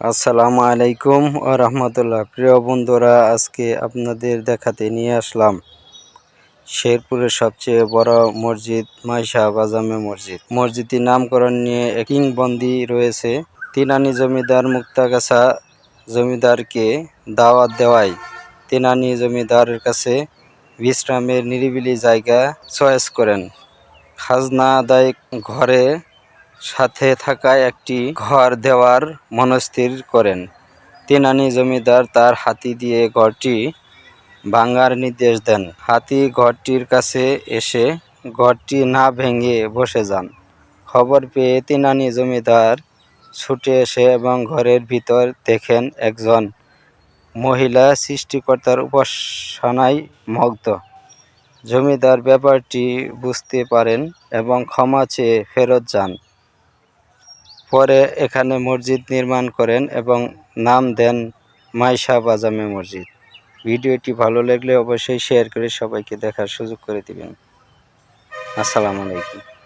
আসসালামু আলাইকুম ও রহমতুল্লাহ। প্রিয় বন্ধুরা, আজকে আপনাদের দেখাতে নিয়ে আসলাম শেরপুরের সবচেয়ে বড় মসজিদ মাইশা বাজামে মসজিদ। মসজিদটির নামকরণ নিয়ে কিংবন্দি রয়েছে। তিনানি জমিদার মুক্তাগাছা জমিদারকে দাওয়াত দেওয়ায় তিনানি জমিদারের কাছে বিশ্রামের নিরিবিলি জায়গা চয়েস করেন। খাজনা আদায় ঘরে সাথে থাকা একটি ঘর দেওয়ার মনস্থির করেন। তেনানি জমিদার তার হাতি দিয়ে ঘরটি ভাঙার নির্দেশ দেন। হাতি ঘরটির কাছে এসে ঘরটি না ভেঙে বসে যান। খবর পেয়ে তিনানি জমিদার ছুটে এসে এবং ঘরের ভিতর দেখেন একজন মহিলা সৃষ্টিকর্তার উপাসনায় মগ্ধ জমিদার ব্যাপারটি বুঝতে পারেন এবং ক্ষমা চেয়ে ফেরত যান। পরে এখানে মসজিদ নির্মাণ করেন এবং নাম দেন মাইশা বাজামে মসজিদ। ভিডিওটি ভালো লাগলে অবশ্যই শেয়ার করে সবাইকে দেখার সুযোগ করে দিবেন। আসসালামু আলাইকুম।